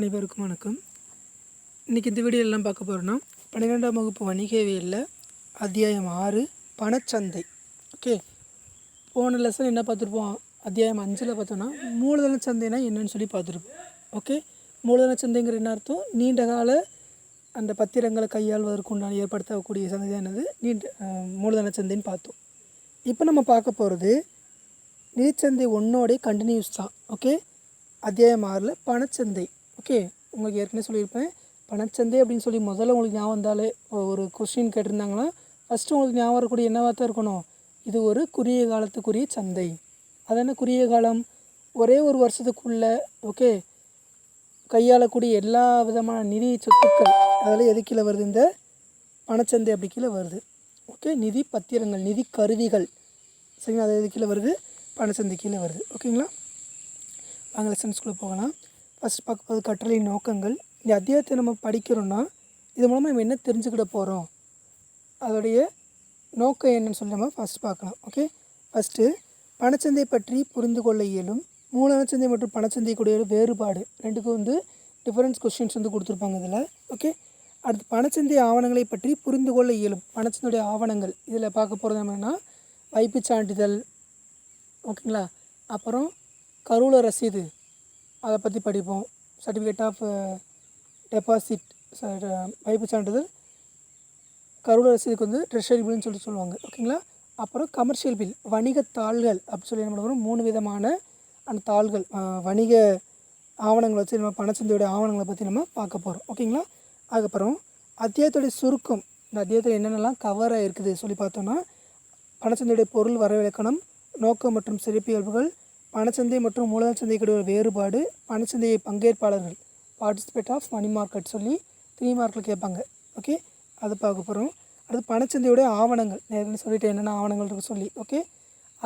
அனைவருக்கும் வணக்கம். இன்றைக்கி இந்த வீடியோ எல்லாம் பார்க்க போகிறோன்னா பன்னிரெண்டாம் வகுப்பு வணிகவியலில் அத்தியாயம் ஆறு பணச்சந்தை. ஓகே போன லெசன் என்ன பார்த்துருப்போம்? அத்தியாயம் அஞ்சில் பார்த்தோன்னா மூலதன சந்தைனா என்னன்னு சொல்லி பார்த்துருப்போம். ஓகே மூலதன சந்தைங்கிற என்ன அர்த்தம்? நீண்ட கால அந்த பத்திரங்களை கையாள்வதற்குண்டான ஏற்படுத்தக்கூடிய சந்தை தான் என்னது? நீண்ட மூலதன சந்தைன்னு பார்த்தோம். இப்போ நம்ம பார்க்க போகிறது நிதிச்சந்தை ஒன்றோடைய கண்டினியூஸ் தான். ஓகே அத்தியாயம் ஆறில் பணச்சந்தை. ஓகே உங்களுக்கு ஏற்கனவே சொல்லியிருப்பேன். பணச்சந்தை அப்படின்னு சொல்லி முதல்ல உங்களுக்கு ஞாபகம் வந்தாலே ஒரு கொஸ்டின் கேட்டிருந்தாங்கன்னா ஃபஸ்ட்டு உங்களுக்கு ஞாபகம் வரக்கூடிய என்னவாக தான் இருக்கணும்? இது ஒரு குறுகிய காலத்துக்குரிய சந்தை. அது என்ன குறுகிய காலம்? ஒரே ஒரு வருஷத்துக்குள்ளே ஓகே கையாளக்கூடிய எல்லா விதமான நிதி சொத்துக்கள் அதில் எது கீழே வருது? இந்த பணச்சந்தை அப்படி கீழே வருது. ஓகே நிதி பத்திரங்கள் நிதி கருவிகள். சரிங்களா? அது எது கீழே வருது? பணச்சந்தை கீழே வருது. ஓகேங்களா? வாங்க லெசன்ஸ்குள்ளே போகலாம். ஃபஸ்ட் பார்க்க போகிறது கற்றலின் நோக்கங்கள். இந்த அத்தியாயத்தை நம்ம படிக்கிறோன்னா இது மூலமாக நம்ம என்ன தெரிஞ்சுக்கிட போகிறோம் அதோடைய நோக்கம் என்னன்னு சொல்லி நம்ம ஃபஸ்ட் பார்க்கலாம். ஓகே ஃபஸ்ட்டு பணச்சந்தை பற்றி புரிந்து கொள்ள இயலும். மூலதனச்சந்தை மற்றும் பணச்சந்தை கூடிய வேறுபாடு. ரெண்டுக்கும் வந்து டிஃபரன்ஸ் கொஸ்டின்ஸ் வந்து கொடுத்துருப்பாங்க இதில். ஓகே அடுத்து பணச்சந்தை ஆவணங்களை பற்றி புரிந்து கொள்ள இயலும். பணச்சந்தையுடைய ஆவணங்கள். இதில் பார்க்க போகிறது என்னென்னா வைப்பு சான்றிதழ் ஓகேங்களா அப்புறம் கருவூல ரசீது. அதை பற்றி படிப்போம். சர்டிஃபிகேட் ஆஃப் டெபாசிட் வைப்புச் சான்றிதழ் கருவூல ரசீதுக்கு வந்து ட்ரெஷரி பில்னு சொல்லி சொல்லுவாங்க. ஓகேங்களா அப்புறம் கமர்ஷியல் பில் வணிக தாள்கள் அப்படின்னு சொல்லி என்ன பண்ணுவோம்? மூணு விதமான அந்த தாள்கள் வணிக ஆவணங்களை வச்சு நம்ம பணச்சந்தையோட ஆவணங்களை பற்றி நம்ம பார்க்க போகிறோம் ஓகேங்களா அதுக்கப்புறம் அத்தியாயத்துடைய சுருக்கம் இந்த அத்தியாயத்தில் என்னென்னலாம் கவராக இருக்குது சொல்லி பார்த்தோன்னா பணச்சந்தையுடைய பொருள் வரவிலக்கணம் நோக்கம் மற்றும் சிறப்பியல்புகள் பணச்சந்தை மற்றும் மூலதன சந்தைக்குடைய வேறுபாடு பணச்சந்தையை பங்கேற்பாளர்கள் பார்ட்டிசிபேட் ஆஃப் மணி மார்க்கெட் சொல்லி த்ரீ மார்க்கில் கேட்பாங்க. ஓகே அது பார்க்க போகிறோம் அடுத்து பணச்சந்தையுடைய ஆவணங்கள். நேரில் சொல்லிவிட்டு என்னென்ன ஆவணங்கள் இருக்கு சொல்லி. ஓகே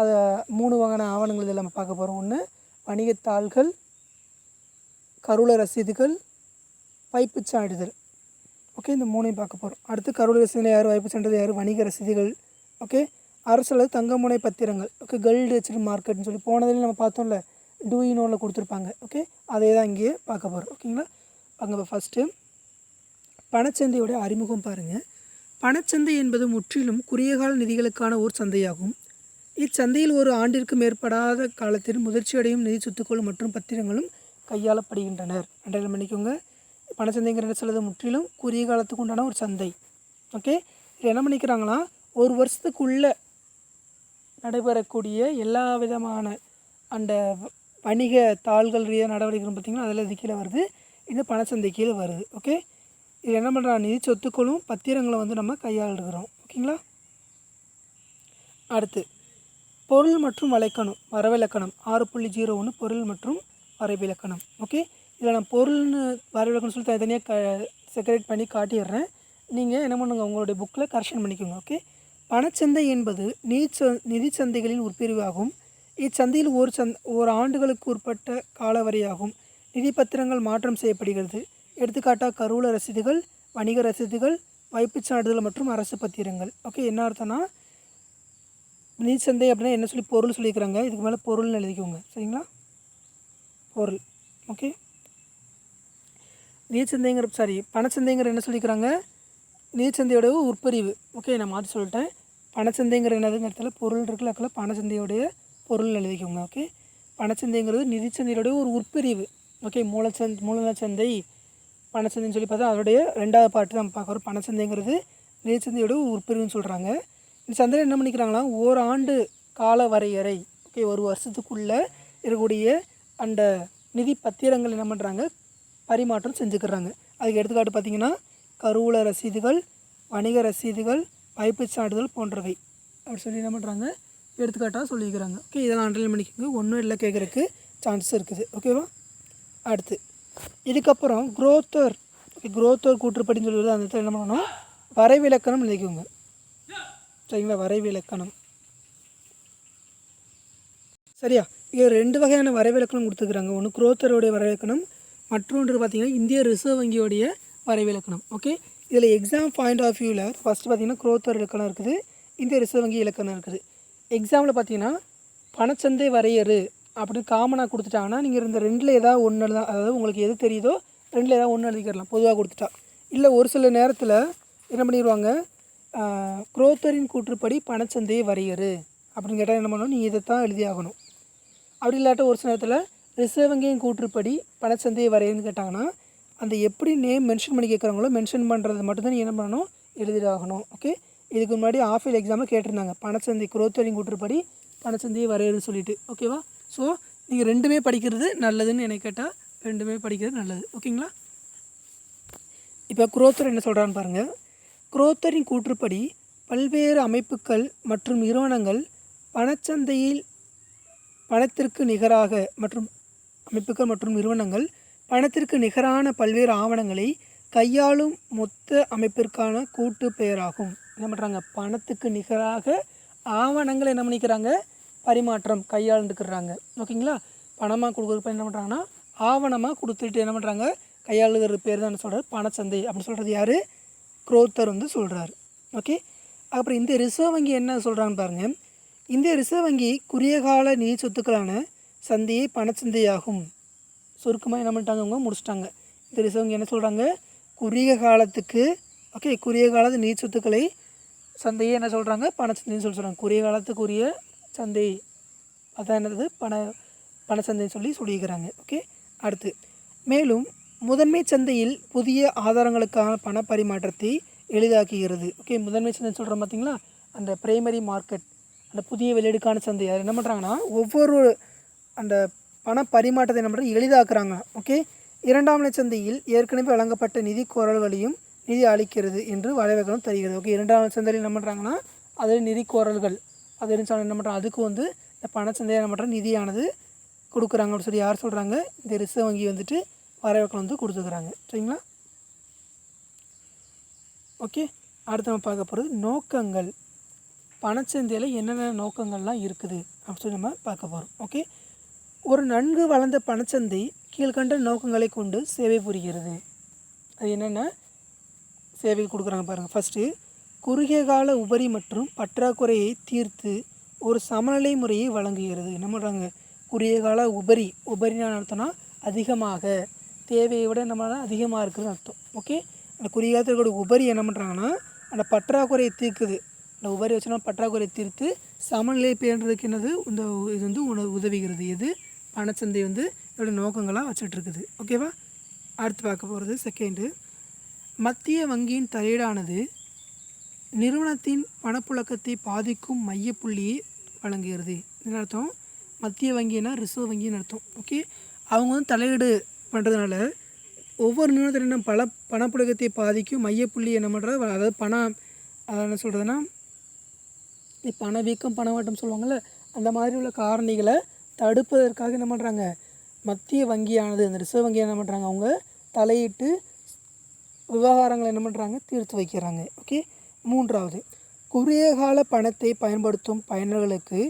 அதை மூணு வகையான ஆவணங்கள் இதில் நம்ம பார்க்க போகிறோம் ஒன்று வணிகத்தாள்கள் கருள ரசீதுகள் வைப்பு சான்றிதழ். ஓகே இந்த மூணையும் பார்க்க போகிறோம் அடுத்து கருவூல ரசீதில் யார் வைப்பு சான்றிதழ் யார் வணிக ரசீதுகள். ஓகே அரசு தங்கமுனை பத்திரங்கள் ஓகே கோல்டு வச்சுட்டு மார்க்கெட்னு சொல்லி போனதில் நம்ம பார்த்தோம்ல டூயினோவில் கொடுத்துருப்பாங்க ஓகே அதே தான் இங்கேயே பார்க்க போகிறோம் ஓகேங்களா அங்கே ஃபஸ்ட்டு பணச்சந்தையோடைய அறிமுகம் பாருங்கள் பணச்சந்தை என்பது முற்றிலும் குறுகிய கால நிதிகளுக்கான ஓர் சந்தையாகும். இச்சந்தையில் ஒரு ஆண்டிற்கு மேற்படாத காலத்தில் முதிர்ச்சியடையும் நிதி சொத்துக்கள் மற்றும் பத்திரங்களும் கையாளப்படுகின்றனர். அண்டர்லைன் பண்ணிக்கோங்க என்ன சொல்லுது முற்றிலும் குறுகிய காலத்துக்கு உண்டான ஒரு சந்தை ஓகே இது என்ன பண்ணிக்கிறாங்களா ஒரு வருஷத்துக்குள்ளே நடைபெறக்கூடிய எல்லா விதமான அந்த வ- வணிக தாள்கள் ரீதியாக நடவடிக்கைகள் பார்த்திங்கன்னா அதில் இது கீழே வருது. இந்த பணச்சந்தை கீழே வருது. ஓகே இது என்ன பண்ணுறா நிதி சொத்துக்களும் பத்திரங்களும் வந்து நம்ம கையாளுகிறோம். ஓகேங்களா அடுத்து பொருள் மற்றும் வலைக்கணம் வரவிலக்கணம் ஆறு புள்ளி ஜீரோ ஒன்று பொருள் மற்றும் வரைவிலக்கணம். ஓகே இதில் நான் பொருள்னு வரவிலக்கணம் சொல்லி தனித்தனியாக க செக்ரேட் பண்ணி காட்டிடுறேன். நீங்கள் என்ன பண்ணுங்கள் உங்களுடைய புக்கில் கரெக்ஷன் பண்ணிக்கோங்க. ஓகே பணச்சந்தை என்பது நீச்ச நிதி சந்தைகளின் உட்பிரிவாகும். இச்சந்தையில் ஒரு சந்த் ஒரு ஆண்டுகளுக்கு உட்பட்ட காலவரையாகும். நிதி பத்திரங்கள் மாற்றம் செய்யப்படுகிறது. எடுத்துக்காட்டாக கருவூல ரசீதுகள் வணிக ரசீதுகள் வைப்புச் சான்றிதழ் மற்றும் அரசு பத்திரங்கள். ஓகே என்ன அர்த்தம்னா நீச்சந்தை அப்படின்னா என்ன சொல்லி பொருள் சொல்லியிருக்கிறாங்க. இதுக்கு மேலே பொருள்னு எழுதிக்கோங்க. சரிங்களா? பொருள். ஓகே. நீச்சந்தைங்கிற சாரி பணச்சந்தைங்கிற என்ன சொல்லிக்கிறாங்க நீச்சந்தையோட உட்பிரிவு. ஓகே நான் மாற்றி சொல்லிட்டேன். பணச்சந்தைங்கிற என்னதுங்கிற இடத்துல பொருள் இருக்குல்ல அதில் பணச்சந்தையோடைய பொருள் எழுதிக்கோங்க ஓகே? பணச்சந்தைங்கிறது நிதிச்சந்தையோடைய ஒரு உட்பிரிவு. ஓகே மூலச்சந்த் மூலதனச்சந்தை பணச்சந்தைன்னு சொல்லி பார்த்தா அதோடைய ரெண்டாவது பாட்டு நம்ம பார்க்குறோம் பணச்சந்தைங்கிறது நிதிச்சந்தையோட உட்பிரிவுன்னு சொல்கிறாங்க இந்த சந்தையில் என்ன பண்ணிக்கிறாங்களா ஓராண்டு கால வரையறை ஓகே ஒரு வருஷத்துக்குள்ளே இருக்கக்கூடிய அந்த நிதி பத்திரங்கள் என்ன பண்ணுறாங்க பரிமாற்றம் செஞ்சுக்கிறாங்க. அதுக்கு எடுத்துக்காட்டு பார்த்தீங்கன்னா கருவூல ரசீதுகள் வணிக ரசீதுகள் வைப்புச் சான்றிதழ் போன்றவை. அப்படி சொல்லி என்ன பண்ணுறாங்க எடுத்துக்காட்டாக சொல்லிக்கிறாங்க. ஓகே இதெல்லாம் அண்டர்லைன் பண்ணிக்கோங்க. ஒன்றும் இல்லை கேட்குறக்கு சான்ஸ் இருக்குது. ஓகேவா அடுத்து இதுக்கப்புறம் குரோத்தர் குரோத்தர் கூற்றுப்படின்னு சொல்லுவது அந்த இடத்துல என்ன பண்ணணும் வரைவிலக்கணம் நினைக்குங்க சரிங்களா? வரைவிலக்கணம். சரியா? இங்கே ரெண்டு வகையான வரைவிலக்கணம் கொடுத்துருக்குறாங்க. ஒன்று குரோத்தருடைய வரைவிலக்கணம் மற்றொன்று பார்த்திங்கன்னா இந்திய ரிசர்வ் வங்கியோடைய வரைவிலக்கணம். ஓகே இதில் எக்ஸாம் பாயிண்ட் ஆஃப் வியூவில் ஃபஸ்ட்டு பார்த்தீங்கன்னா குரோத்தர் இலக்கணம் இருக்குது. இந்திய ரிசர்வ் வங்கி இலக்கணம் இருக்குது. எக்ஸாமில் பார்த்தீங்கன்னா பணச்சந்தை வரையறு அப்படின்னு காமனாக கொடுத்துட்டாங்கன்னா நீங்கள் இந்த ரெண்டில் ஏதாவது ஒன்று தான் அதாவது உங்களுக்கு எது தெரியுதோ ரெண்டில் ஏதாவது ஒன்று எழுதிக்கிறலாம் பொதுவாக கொடுத்துட்டா. இல்லை ஒரு சில நேரத்தில் என்ன பண்ணிடுவாங்க குரோத்தரின் கூற்றுப்படி பணச்சந்தையை வரையறு அப்படின்னு கேட்டால் என்ன பண்ணணும் நீ இதை தான் எழுதி ஆகணும். அப்படி இல்லாட்ட ஒரு சில நேரத்தில் ரிசர்வ் வங்கியின் கூற்றுப்படி பணச்சந்தையை வரையன்னு கேட்டாங்கன்னா அந்த எப்படி நேம் மென்ஷன் பண்ணி கேட்குறாங்களோ மென்ஷன் பண்ணுறது மட்டும்தான் நீ என்ன பண்ணணும்? எழுதிடாகணும். ஓகே இதுக்கு முன்னாடி ஆஃபீல் எக்ஸாமில் கேட்டிருந்தாங்க. பணச்சந்தை குரோத்தரின் கூற்றுப்படி பணச்சந்தையை வரையறுன்னு சொல்லிட்டு. ஓகேவா ஸோ நீங்கள் ரெண்டுமே படிக்கிறது நல்லதுன்னு எனக்கு கேட்டால் ரெண்டுமே படிக்கிறது நல்லது. ஓகேங்களா இப்போ குரோத்தர் என்ன சொல்கிறான்னு பாருங்கள் குரோத்தரின் கூற்றுப்படி பல்வேறு அமைப்புகள் மற்றும் நிறுவனங்கள் பணச்சந்தையில் பணத்திற்கு நிகராக மற்றும் அமைப்புகள் மற்றும் நிறுவனங்கள் பணத்திற்கு நிகரான பல்வேறு ஆவணங்களை கையாளும் மொத்த அமைப்பிற்கான கூட்டு பெயராகும். என்ன பண்ணுறாங்க பணத்துக்கு நிகராக ஆவணங்களை என்ன பண்ணிக்கிறாங்க? பரிமாற்றம் கையாளுந்துக்கிறாங்க ஓகேங்களா? பணமாக கொடுக்குறப்ப என்ன பண்ணுறாங்கன்னா ஆவணமாக கொடுத்துட்டு என்ன பண்ணுறாங்க கையாளுகிற பேர் தான் என்ன சொல்கிறார் பணச்சந்தை அப்படின்னு சொல்கிறது யார்? குரோத்தர் வந்து சொல்கிறாரு ஓகே? அப்புறம் இந்த ரிசர்வ் வங்கி என்ன சொல்கிறான்னு பாருங்கள் இந்திய ரிசர்வ் வங்கி குறுகிய கால நிதி சொத்துக்களான சந்தையை பணச்சந்தையாகும். சுருக்கமாக என்ன பண்ணிட்டாங்க அவங்க? முடிச்சிட்டாங்க. இந்த ரிசர்வ் என்ன சொல்கிறாங்க குறுகிய காலத்துக்கு ஓகே குறுகிய காலத்து நீர் சொத்துக்களை சந்தையை என்ன சொல்கிறாங்க பணச்சந்தைன்னு சொல்லி சொல்கிறாங்க குறுகிய காலத்துக்குரிய சந்தை அதான் என்னது? பண பணச்சந்தைன்னு சொல்லி சொல்லியிருக்கிறாங்க. ஓகே அடுத்து. மேலும் முதன்மை சந்தையில் புதிய ஆதாரங்களுக்கான பண பரிமாற்றத்தை எளிதாக்குகிறது. ஓகே முதன்மை சந்தைன்னு சொல்கிறோம் பார்த்தீங்களா? அந்த பிரைமரி மார்க்கெட் அந்த புதிய வெளியீடுக்கான சந்தை. அது என்ன பண்ணுறாங்கன்னா ஒவ்வொரு அந்த பண பரிமாற்றத்தை என்ன எளிதாக்குறாங்க. ஓகே இரண்டாம் நிலை சந்தையில் ஏற்கனவே வழங்கப்பட்ட நிதி கோரல்களையும் நிதி அளிக்கிறது என்று வரைவகம் தருகிறது. ஓகே இரண்டாம் நிலை சந்தையில் என்ன பண்ணுறாங்கன்னா அதில் நிதி கோரல்கள். அது என்ன என்ன பண்ணுறாங்க அதுக்கு வந்து இந்த பணச்சந்தையை என்ன பண்ணுற நிதியானது கொடுக்குறாங்க அப்படின்னு சொல்லி யார் சொல்கிறாங்க இந்த ரிசர்வ் வங்கி வந்துட்டு வரவுகள் வந்து கொடுத்துக்கிறாங்க. சரிங்களா? ஓகே அடுத்து நம்ம பார்க்க போகிறது நோக்கங்கள். பணச்சந்தையில் என்னென்ன நோக்கங்கள்லாம் இருக்குது அப்படின்னு சொல்லி நம்ம பார்க்க போகிறோம் ஓகே ஒரு நன்கு வளர்ந்த பணச்சந்தை கீழ்கண்ட நோக்கங்களை கொண்டு சேவை புரிகிறது. அது என்னென்ன சேவை கொடுக்குறாங்க பாருங்கள் ஃபஸ்ட்டு குறுகிய கால உபரி மற்றும் பற்றாக்குறையை தீர்த்து ஒரு சமநிலை முறையை வழங்குகிறது. என்ன பண்ணுறாங்க குறுகிய கால உபரி உபரினா அர்த்தம்னா அதிகமாக. தேவையை விட நம்மளால் அதிகமாக இருக்குதுன்னு அர்த்தம். ஓகே அந்த குறுகிய காலத்தில் கூட உபரி என்ன பண்ணுறாங்கன்னா அந்த பற்றாக்குறையை தீர்க்குது. அந்த உபரி வச்சுனா பற்றாக்குறையை தீர்த்து சமநிலை பேணுறதுக்கு என்னது? இந்த இது வந்து உணவு உதவுகிறது. எது? பணச்சந்தை வந்து இதோட நோக்கங்களாக வச்சிட்ருக்குது. ஓகேவா? அடுத்து பார்க்க போகிறது செகண்டு மத்திய வங்கியின் தலையீடானது நிறுவனத்தின் பணப்புழக்கத்தை பாதிக்கும் மையப்புள்ளியை வழங்குகிறது. என்ன அர்த்தம்? மத்திய வங்கினா ரிசர்வ் வங்கின்னு அர்த்தம். ஓகே? அவங்க வந்து தலையீடு பண்ணுறதுனால ஒவ்வொரு நிறுவனத்திலும் பல பணப்புழக்கத்தை பாதிக்கும் மையப்புள்ளி என்ன பண்ணுறது அதாவது பணம் என்ன சொல்கிறதுனா பணவீக்கம் பணவாட்டம் சொல்லுவாங்கள்ல அந்த மாதிரி உள்ள காரணிகளை தடுப்பதற்காக என்ன பண்ணுறாங்க மத்திய வங்கியானது அந்த ரிசர்வ் வங்கி என்ன பண்ணுறாங்க அவங்க தலையிட்டு விவகாரங்களை என்ன பண்ணுறாங்க தீர்த்து வைக்கிறாங்க. ஓகே? மூன்றாவது குறுகிய கால பணத்தை பயன்படுத்தும் பயனர்களுக்கு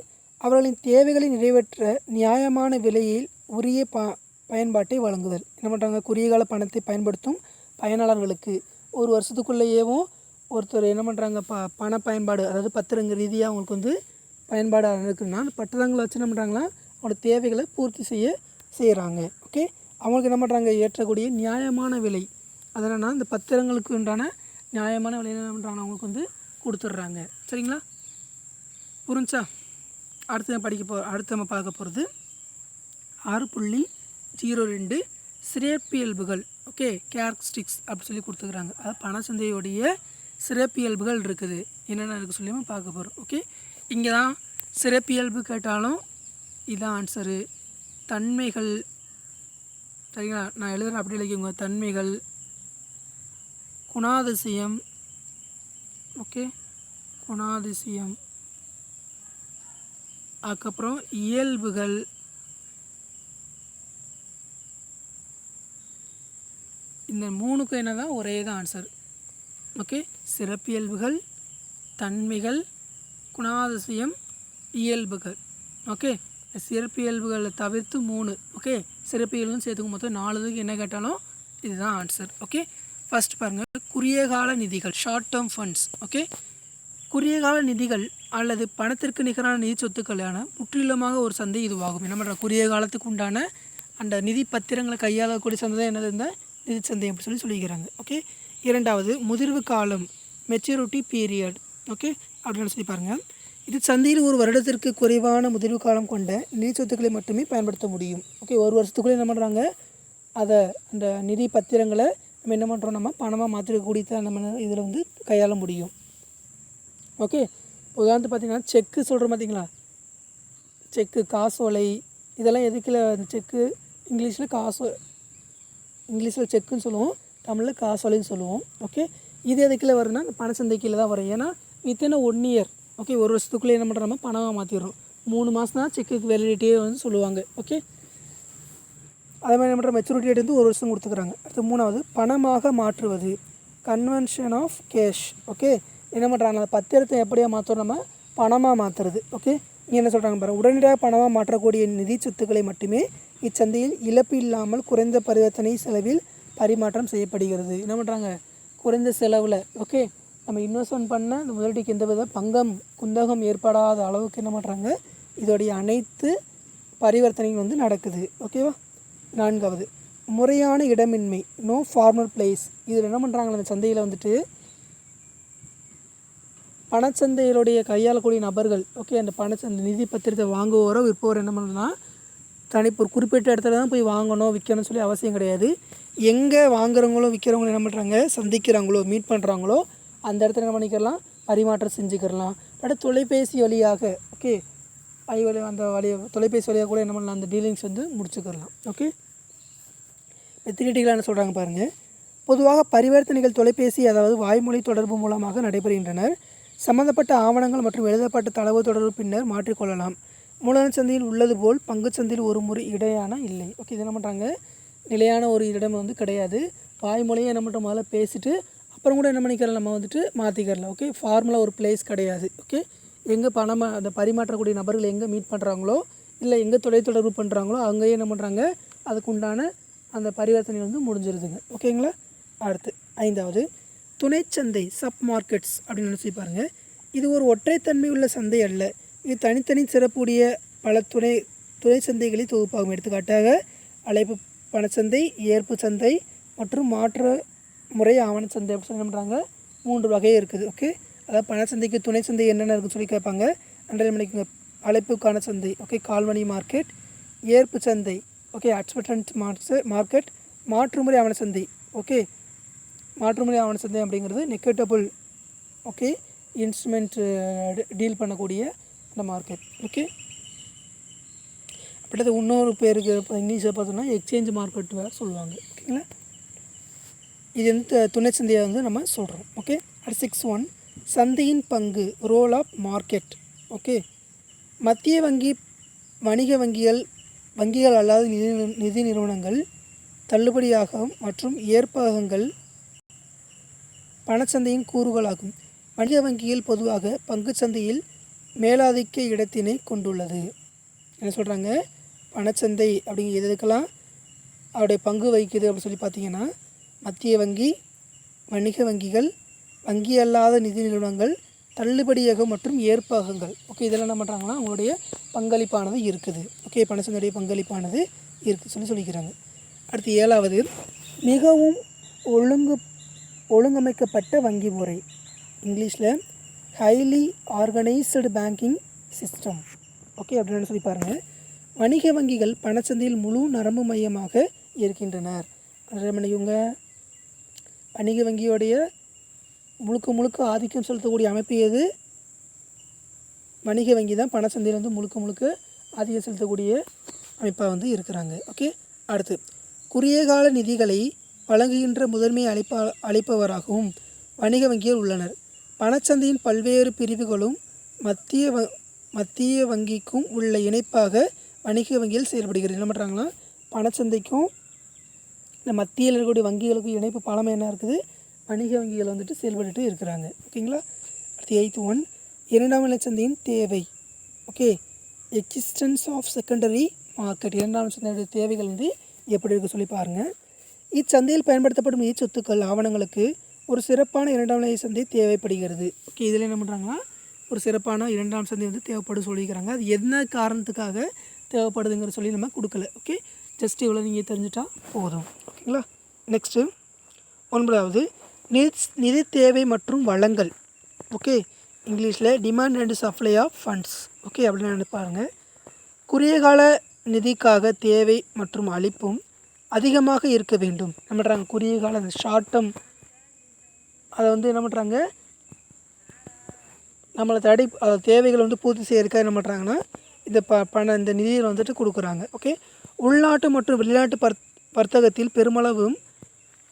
அவர்களின் தேவைகளை நிறைவேற்ற நியாயமான விலையில் உரிய ப பயன்பாட்டை வழங்குதல். என்ன பண்ணுறாங்க குறுகிய கால பணத்தை பயன்படுத்தும் பயனாளர்களுக்கு. ஒரு வருஷத்துக்குள்ளேயேவும் ஒருத்தர் என்ன பண்ணுறாங்க ப பண பயன்பாடு அதாவது பத்திரங்க ரீதியாக அவங்களுக்கு வந்து பயன்பாடு இருக்குன்னா அந்த பத்திரங்களை வச்சு என்ன பண்ணுறாங்களா அவங்களோட தேவைகளை பூர்த்தி செய்ய செய்கிறாங்க ஓகே அவங்களுக்கு என்ன பண்ணுறாங்க ஏற்றக்கூடிய நியாயமான விலை. அதனால் இந்த பத்திரங்களுக்கு உண்டான நியாயமான விலையில் என்ன பண்ணுறாங்க அவங்களுக்கு வந்து கொடுத்துட்றாங்க. சரிங்களா? புரிஞ்சா? அடுத்து நம்ம படிக்க போ அடுத்து நம்ம பார்க்க போகிறது ஆறு புள்ளி ஜீரோ ரெண்டு சிறப்பியல்புகள் ஓகே கேரக்ஸ்டிக்ஸ் அப்படி சொல்லி கொடுத்துக்கிறாங்க. அதாவது பணச்சந்தையுடைய சிறப்பியல்புகள் இருக்குது. என்னென்ன இருக்குது சொல்லி பார்க்க போகிறோம் ஓகே இங்கே தான் சிறப்பியல்பு கேட்டாலும் இதான் ஆன்சரு தன்மைகள் சரிங்களா? நான் எழுதுகிறேன் அப்படி எழுதிக்கோங்க தன்மைகள் குணாதிசயம் ஓகே குணாதிசயம். அதுக்கப்புறம் இயல்புகள். இந்த மூணுக்கும் என்ன தான் ஒரே தான் ஆன்சர் ஓகே சிறப்பியல்புகள் தன்மைகள் குணாதிசயம் இயல்புகள். ஓகே சிறப்பியல்புகளை தவிர்த்து மூணு ஓகே சிறப்பியல்புன்னு சேர்த்துக்கும் மொத்தம் நாலுதுக்கு என்ன கேட்டாலும் இதுதான் ஆன்சர் ஓகே ஃபஸ்ட் பாருங்கள் குறுகிய கால நிதிகள் ஷார்ட் டேர்ம் ஃபண்ட்ஸ் ஓகே குறுகிய கால நிதிகள் அல்லது பணத்திற்கு நிகரான நிதி சொத்துக்களான முற்றிலுமாக ஒரு சந்தை இதுவாகும். என்ன பண்ணுற குறுகிய காலத்துக்கு உண்டான அந்த நிதி பத்திரங்களை கையாளக்கூடிய சந்தை தான் என்னது? இந்த சந்தை அப்படி சொல்லி சொல்லிக்கிறாங்க ஓகே இரண்டாவது முதிர்வு காலம் மெச்சூரிட்டி பீரியட் ஓகே அப்படின்னு சொல்லி பாருங்கள் இது சந்தையில் ஒரு வருடத்திற்கு குறைவான முதிர்வு காலம் கொண்ட நிதி சொத்துக்களை மட்டுமே பயன்படுத்த முடியும். ஓகே ஒரு வருஷத்துக்குள்ளே என்ன பண்ணுறாங்க அதை அந்த நிதி பத்திரங்களை நம்ம என்ன பண்ணுறோம் நம்ம பணமாக மாற்றிருக்கக்கூடிய தான் நம்ம இதில் வந்து கையாள முடியும். ஓகே உதாரணத்துக்கு பார்த்தீங்கன்னா செக்கு சொல்கிறோம் பார்த்தீங்களா? செக்கு காசோலை இதெல்லாம் எதுக்கில் அந்த செக்கு இங்கிலீஷில் காசோ இங்கிலீஷில் செக்குன்னு சொல்லுவோம் தமிழில் காசோலைன்னு சொல்லுவோம். ஓகே இது எதுக்கில் வருதுன்னா இந்த பணச்சந்தை தான் வரும். ஏன்னா வித்தின் ஒன் இயர் ஓகே ஒரு வருஷத்துக்குள்ளே என்ன பண்ணுறோம் பணமாக மாற்றிடுறோம் மூணு மாதம் தான் செக்குக்கு வேலிடிட்டியே வந்து சொல்லுவாங்க. ஓகே அதே மாதிரி என்ன பண்ணுற மெச்சூரிட்டி டேட் வந்து ஒரு வருஷம் கொடுத்துக்குறாங்க. அடுத்து மூணாவது பணமாக மாற்றுவது. கன்வென்ஷன் ஆஃப் கேஷ் ஓகே என்ன பண்ணுறாங்க அந்த பத்திரத்தை எப்படியா மாற்றுறோம் நம்ம பணமாக மாற்றுறது ஓகே இங்கே என்ன சொல்கிறாங்க பாரு உடனடியாக பணமாக மாற்றக்கூடிய நிதி சொத்துக்களை மட்டுமே இச்சந்தையில் இழப்பு இல்லாமல் குறைந்த பரிவர்த்தனை செலவில் பரிமாற்றம் செய்யப்படுகிறது. என்ன பண்ணுறாங்க குறைந்த செலவில். ஓகே நம்ம இன்வெஸ்ட்மெண்ட் பண்ண இந்த முதலீட்டுக்கு எந்த வித பங்கம் குந்தகம் ஏற்படாத அளவுக்கு என்ன பண்ணுறாங்க இதோடைய அனைத்து பரிவர்த்தனைகள் வந்து நடக்குது. ஓகேவா நான்காவது முறையான இடமின்மை நோ ஃபார்மல் பிளேஸ் இதில் என்ன பண்ணுறாங்க அந்த சந்தையில் வந்துட்டு பணச்சந்தைகளுடைய கையாளக்கூடிய நபர்கள் ஓகே அந்த பணச்சந்தை நிதி பத்திரத்தை வாங்குவோரோ விற்போரோ என்ன பண்ணுறதுனா தனி ஒரு குறிப்பிட்ட இடத்துல தான் போய் வாங்கணும் விற்கணும்னு சொல்லி அவசியம் கிடையாது. எங்கே வாங்குறவங்களோ விற்கிறவங்களோ என்ன பண்ணுறாங்க சந்திக்கிறாங்களோ மீட் பண்ணுறாங்களோ அந்த இடத்துல என்ன பண்ணிக்கலாம் பரிமாற்றம் செஞ்சுக்கிறலாம். பட் தொலைபேசி வழியாக ஓகே ஐ வழி அந்த வழி தொலைபேசி வழியாக கூட என்ன பண்ணலாம் அந்த டீலிங்ஸ் வந்து முடிச்சுக்கிறலாம் ஓகே மெத்தினிட்டிகளாக என்ன சொல்கிறாங்க பாருங்கள் பொதுவாக பரிவர்த்தனைகள் தொலைபேசி அதாவது வாய்மொழி தொடர்பு மூலமாக நடைபெறுகின்றனர் சம்பந்தப்பட்ட ஆவணங்கள் மற்றும் எழுதப்பட்ட தளவு தொடர்பு பின்னர் மாற்றிக்கொள்ளலாம். மூலதன சந்தையில் உள்ளது போல் பங்குச் சந்தையில் ஒரு முறை இடையான இல்லை ஓகே இது என்ன பண்ணுறாங்க நிலையான ஒரு இடம் வந்து கிடையாது. வாய்மொழியை என்ன பண்ணுறோம் முதல்ல பேசிட்டு அப்புறம் கூட என்ன பண்ணிக்கலாம் நம்ம வந்துட்டு மாற்றிக்கிறலாம் ஓகே ஃபார்முலா ஒரு பிளேஸ் கிடையாது ஓகே எங்கே பணமாக அந்த பரிமாற்றக்கூடிய நபர்கள் எங்கே மீட் பண்ணுறாங்களோ இல்லை எங்கே தொலைத்தொடர்பு பண்ணுறாங்களோ அங்கேயே என்ன பண்ணுறாங்க அதுக்கு உண்டான அந்த பரிவர்த்தனை வந்து முடிஞ்சிருதுங்க. ஓகேங்களா அடுத்து ஐந்தாவது துணைச்சந்தை சப் மார்க்கெட்ஸ் அப்படின்னு நினச்சி பாருங்கள் இது ஒரு ஒற்றைத்தன்மை உள்ள சந்தை அல்ல. இது தனித்தனி சிறப்புடைய பல துணை துணை சந்தைகளை தொகுப்பாகும். எடுத்துக்காட்டாக அழைப்பு பணச்சந்தை ஏற்பு சந்தை மற்றும் மாற்று முறை ஆவண சந்தை அப்படின்னு சொல்லி பண்ணுறாங்க மூன்று வகையே இருக்குது. ஓகே? அதாவது பணச்சந்தைக்கு துணை சந்தை என்னென்ன இருக்குன்னு சொல்லி கேட்பாங்க. அண்டர் மணிக்குங்க அழைப்புக்கான சந்தை. ஓகே? கால்மணி மார்க்கெட் ஏற்பு சந்தை. ஓகே? அட்வர்டன்ட் மார்க்ஸ் மார்க்கெட் மாற்றுமுறை ஆவண சந்தை. ஓகே? மாற்றுமுறை ஆவண சந்தை அப்படிங்கிறது நெக்கட்டபுள் ஓகே? இன்ஸ்ட்ருமெண்ட் டீல் பண்ணக்கூடிய அந்த மார்க்கெட் ஓகே? அப்படின்றது இன்னொரு பேருக்கு இங்கிலீஷில் பார்த்தோம்னா எக்ஸ்சேஞ்ச் மார்க்கெட் வேறு சொல்லுவாங்க. ஓகேங்களா? இது வந்து துணை சந்தையை வந்து நம்ம சொல்கிறோம் ஓகே அடுத்து சிக்ஸ் ஒன் சந்தையின் பங்கு ரோல் ஆஃப் மார்க்கெட் ஓகே மத்திய வங்கி வணிக வங்கிகள் வங்கிகள் அல்லாத நிதி நிதி நிறுவனங்கள் தள்ளுபடியாகும் மற்றும் ஏற்பகங்கள் பணச்சந்தையின் கூறுகளாகும். வணிக வங்கிகள் பொதுவாக பங்குச் சந்தையில் மேலாதிக்க இடத்தினை கொண்டுள்ளது. என்ன சொல்கிறாங்க பணச்சந்தை அப்படிங்கிற எதுக்கெல்லாம்? அவருடைய பங்கு வகிக்குது அப்படின்னு சொல்லி பார்த்தீங்கன்னா மத்திய வங்கி வணிக வங்கிகள் வங்கி அல்லாத நிதி நிறுவனங்கள் தள்ளுபடியகம் மற்றும் ஏற்பகங்கள். ஓகே இதெல்லாம் என்ன பண்ணுறாங்கன்னா அவங்களுடைய பங்களிப்பானது இருக்குது. ஓகே பணச்சந்தையுடைய பங்களிப்பானது இருக்குது சொல்லி சொல்லிக்கிறாங்க. அடுத்து ஏழாவது மிகவும் ஒழுங்கு ஒழுங்கமைக்கப்பட்ட வங்கி முறை. இங்கிலீஷில் highly organised banking system okay அப்படின்னு சொல்லி பாருங்கள் வணிக வங்கிகள் பணச்சந்தையில் முழு நரம்பு மையமாக இருக்கின்றனர். இவங்க வணிக வங்கியோடைய முழுக்க முழுக்க ஆதிக்கம் செலுத்தக்கூடிய அமைப்பு எது? வணிக வங்கி தான் பணச்சந்தையில் வந்து முழுக்க முழுக்க ஆதிக்கம் செலுத்தக்கூடிய அமைப்பாக வந்து இருக்கிறாங்க. ஓகே? அடுத்து குறுகிய கால நிதிகளை வழங்குகின்ற முதன்மை அழைப்பா அழைப்பவராகவும் வணிக வங்கிகள் உள்ளனர். பணச்சந்தையின் பல்வேறு பிரிவுகளும் மத்திய வ மத்திய வங்கிக்கும் உள்ள இணைப்பாக வணிக வங்கியில் செயல்படுகிறது. என்ன பண்ணுறாங்கன்னா பணச்சந்தைக்கும் இந்த மத்தியில் இருக்கக்கூடிய வங்கிகளுக்கும் இணைப்பு பாலம் என்ன இருக்குது? வணிக வங்கிகள் வந்துட்டு செயல்பட்டு இருக்கிறாங்க. ஓகேங்களா? அடுத்து எயித்து ஒன் இரண்டாம் நிலை சந்தையின் தேவை. Okay? Existence of secondary market இரண்டாம் நிலை சந்தையுடைய தேவைகள் வந்து எப்படி இருக்கு சொல்லி பாருங்கள் இச்சந்தையில் பயன்படுத்தப்படும் நிதி சொத்துக்கள் ஆவணங்களுக்கு ஒரு சிறப்பான இரண்டாம் நிலை சந்தை தேவைப்படுகிறது. ஓகே இதில் என்ன பண்ணுறாங்கன்னா ஒரு சிறப்பான இரண்டாம் சந்தை வந்து தேவைப்படும் சொல்லிக்கிறாங்க அது என்ன காரணத்துக்காக தேவைப்படுதுங்கிற சொல்லி நம்ம கொடுக்கல. ஓகே? ஜஸ்ட் இவ்வளோ நீங்கள் தெரிஞ்சுட்டா போதும். ஓகேங்களா நெக்ஸ்ட்டு ஒன்பதாவது நிதி நிதி தேவை மற்றும் வளங்கள். ஓகே இங்கிலீஷில் demand and supply of funds okay அப்படின்னு நினைப்பாருங்க குறுகிய கால நிதிக்காக தேவை மற்றும் அளிப்பும் அதிகமாக இருக்க வேண்டும். என்ன பண்ணுறாங்க குறுகிய கால ஷார்ட் டேர்ம் அதை வந்து என்ன பண்ணுறாங்க நம்மளை தடை அதை தேவைகளை வந்து பூர்த்தி செய்யறதுக்காக என்ன பண்ணுறாங்கன்னா இந்த ப பண இந்த நிதியை வந்துட்டு கொடுக்குறாங்க. ஓகே உள்நாட்டு மற்றும் வெளிநாட்டு பர் வர்த்தகத்தில் பெருமளவும்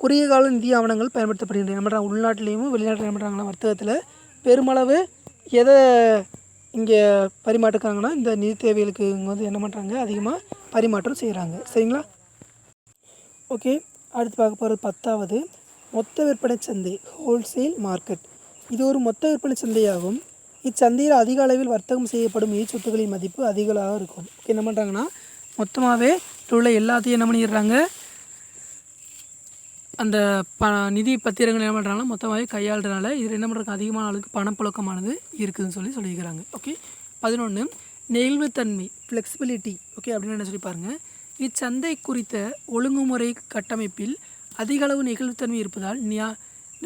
குறுகிய கால நிதி ஆவணங்கள் பயன்படுத்தப்படுகின்றன. என்ன பண்ணுறாங்க உள்நாட்டிலையும் வெளிநாட்டில் என்ன பண்ணுறாங்களா வர்த்தகத்தில் பெருமளவு எதை இங்கே பரிமாற்றுக்காங்கன்னா இந்த நிதி தேவைகளுக்கு இங்கே வந்து என்ன பண்ணுறாங்க அதிகமாக பரிமாற்றம் செய்கிறாங்க சரிங்களா? ஓகே அடுத்து பார்க்க போகிறது பத்தாவது. மொத்த விற்பனை சந்தை ஹோல்சேல் மார்க்கெட் இது ஒரு மொத்த விற்பனை சந்தையாகும். இச்சந்தையில் அதிக அளவில் வர்த்தகம் செய்யப்படும் நிதி சொத்துக்களின் மதிப்பு அதிகளாக இருக்கும். ஓகே என்ன பண்ணுறாங்கன்னா மொத்தமாகவே உள்ள எல்லாத்தையும் என்ன பண்ணிடுறாங்க? அந்த ப நிதி பத்திரங்கள் என்ன பண்ணுறாங்கன்னா மொத்தமாகவே கையாளுறதுனால இதில் என்ன பண்ணுறாங்க அதிகமான அளவுக்கு பணப்புழக்கமானது இருக்குதுன்னு சொல்லி சொல்லியிருக்கிறாங்க. ஓகே பதினொன்று நெகிழ்வுத்தன்மை ஃப்ளெக்சிபிலிட்டி ஓகே அப்படின்னு என்ன சொல்லி பாருங்கள் இச்சந்தை குறித்த ஒழுங்குமுறை கட்டமைப்பில் அதிக அளவு நெகிழ்வுத்தன்மை இருப்பதால் நியா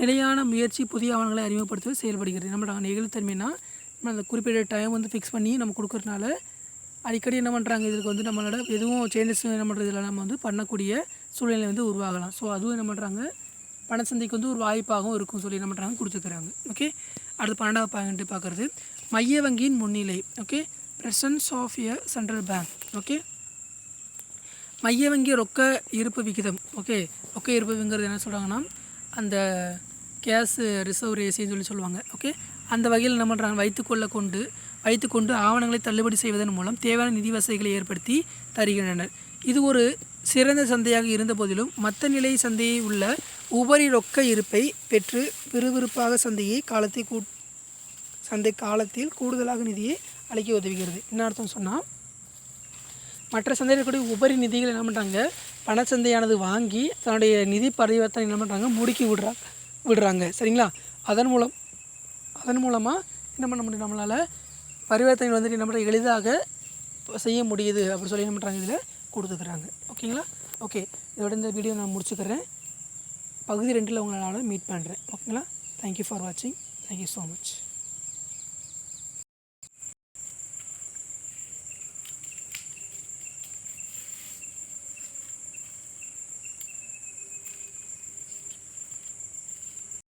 நிலையான முயற்சி புதிய ஆவணங்களை அறிமுகப்படுத்துவது செயல்படுகிறது. என்ன பண்ணுறாங்க நெகிழ்வுத்தன்மைனா நம்ம அந்த குறிப்பிட்ட டைம் வந்து ஃபிக்ஸ் பண்ணி நம்ம கொடுக்குறதுனால அடிக்கடி என்ன பண்ணுறாங்க இதுக்கு வந்து நம்மளோட எதுவும் சேஞ்சஸ் என்ன பண்ணுறதுல நம்ம வந்து பண்ணக்கூடிய சூழ்நிலை வந்து உருவாகலாம். ஸோ அதுவும் என்ன பண்ணுறாங்க பணச்சந்தைக்கு வந்து ஒரு வாய்ப்பாகவும் இருக்கும் சொல்லி என்ன பண்ணுறாங்க கொடுத்துக்கிறாங்க. ஓகே அடுத்து பன்னெண்டாவது பாயிண்ட் பார்க்குறது. மைய வங்கியின் முன்னிலை. Okay presence of a central bank okay மைய வங்கி ரொக்க இருப்பு விகிதம். ஓகே ரொக்க இருப்பு விங்கிறது என்ன சொல்கிறாங்கன்னா அந்த கேஸு ரிசர்வ் ரேசின்னு சொல்லி சொல்லுவாங்க. ஓகே அந்த வகையில் என்ன பண்ணுறாங்க வைத்துக்கொள்ள கொண்டு வைத்துக்கொண்டு ஆவணங்களை தள்ளுபடி செய்வதன் மூலம் தேவையான நிதி வசதிகளை ஏற்படுத்தி தருகின்றனர். இது ஒரு சிறந்த சந்தையாக இருந்த போதிலும் மற்ற நிலை சந்தையை உள்ள உபரி ரொக்க இருப்பை பெற்று விறுவிறுப்பாக சந்தையை காலத்தை கூ சந்தை காலத்தில் கூடுதலாக நிதியை அளிக்க உதவுகிறது. என்ன அர்த்தம் சொன்னால் மற்ற சந்தையில் இருக்கக்கூடிய உபரி நிதிகள் என்ன பண்ணுறாங்க பணச்சந்தையானது வாங்கி தன்னுடைய நிதி பரிவர்த்தனை என்ன பண்ணுறாங்க முடுக்கி விடுறாங்க விடுறாங்க. சரிங்களா? அதன் மூலம் அதன் மூலமாக என்ன பண்ண முடியும் நம்மளால்? பரிவர்த்தனை வந்துட்டு என்ன எளிதாக செய்ய முடியுது அப்படின்னு சொல்லி என்ன பண்ணுறாங்க இதில் கொடுத்துக்கிறாங்க. ஓகேங்களா? ஓகே. இதோட இந்த வீடியோ நான் முடிச்சுக்கிறேன். பகுதி ரெண்டில் உங்களால் மீட் பண்ணுறேன் ஓகேங்களா? தேங்க்யூ ஃபார் வாட்சிங் தேங்க்யூ ஸோ மச்